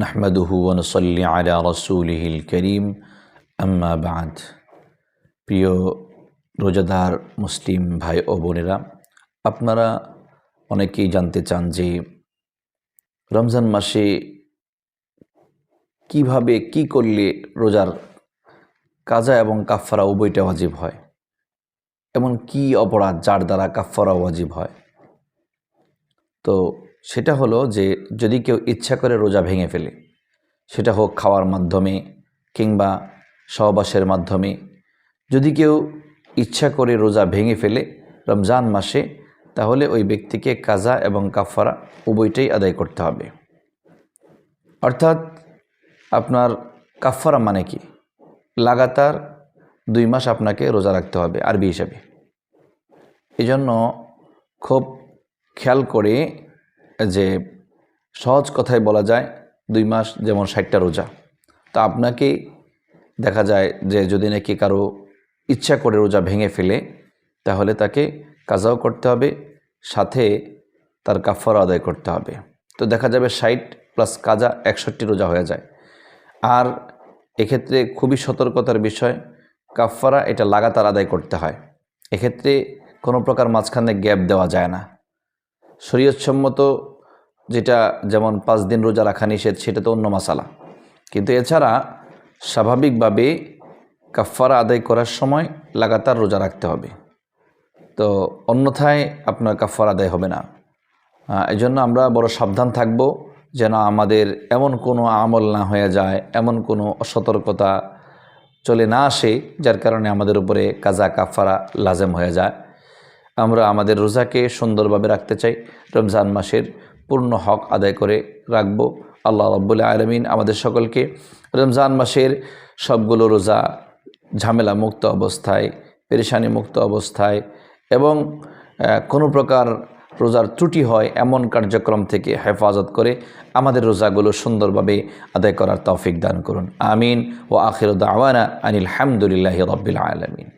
নাহমাদুহু ওনসল্লি আলা রসুলহিল করিম আম্মা বাদ প্রিয় রোজাদার মুসলিম ভাই ও বোনেরা, আপনারা অনেকেই জানতে চান যে রমজান মাসে কীভাবে, কি করলে রোজার কাজা এবং কাফফারা উভয়টা ওয়াজিব হয়? এমন কি অপরাধ যার দ্বারা কাফফারা ওয়াজিব হয়? তো সেটা হলো যে যদি কেউ ইচ্ছা করে রোজা ভেঙে ফেলে, সেটা হোক খাওয়ার মাধ্যমে কিংবা সহবাসের মাধ্যমে, যদি কেউ ইচ্ছা করে রোজা ভেঙে ফেলে রমজান মাসে, তাহলে ওই ব্যক্তিকে কাজা এবং কাফারা উভয়টাই আদায় করতে হবে। অর্থাৎ আপনার কাফারা মানে কি? লাগাতার দুই মাস আপনাকে রোজা রাখতে হবে আরবি হিসাবে। এই জন্য খুব খেয়াল করে যে সহজ কথায় বলা যায়, দুই মাস যেমন ষাটটা রোজা। তো আপনাকে দেখা যায় যে যদি নাকি কারও ইচ্ছা করে রোজা ভেঙে ফেলে, তাহলে তাকে কাজাও করতে হবে, সাথে তার কাফার আদায় করতে হবে। তো দেখা যাবে ষাট প্লাস কাজা একষট্টি রোজা হয়ে যায়। আর এক্ষেত্রে খুবই সতর্কতার বিষয় কাফারা এটা লাগাতার আদায় করতে হয়। এক্ষেত্রে কোনো প্রকার মাঝখানে গ্যাপ দেওয়া যায় না। শরীয়তসম্মত যেটা যেমন পাঁচ দিন রোজা রাখা নিষেধ, সেটা তো অন্য মশালা কিন্তু এছাড়া স্বাভাবিকভাবে কাফারা আদায় করার সময় লাগাতার রোজা রাখতে হবে। তো অন্যথায় আপনার কাফার আদায় হবে না। এই জন্য আমরা বড় সাবধান থাকব যেন আমাদের এমন কোনো আমল না হয়ে যায়, এমন কোনো অসতর্কতা চলে না আসে, যার কারণে আমাদের উপরে কাজা কাফারা লাজেম হয়ে যায়। আমরা আমাদের রোজাকে সুন্দরভাবে রাখতে চাই। রমজান মাসের পূর্ণ হক আদায় করে রাখব। আল্লাহ রব্বুল্লাহ আলমিন আমাদের সকলকে রমজান মাসের সবগুলো রোজা ঝামেলা মুক্ত অবস্থায় পেরেশানি মুক্ত অবস্থায় এবং কোনো প্রকার রোজার ত্রুটি হয় এমন কার্যক্রম থেকে হেফাজত করে আমাদের রোজাগুলো সুন্দরভাবে আদায় করার তৌফিক দান করুন। আমিন। ও আখির দাওয়ানা আনিল হামদুলিল্লাহ রব্বিল আলমিন।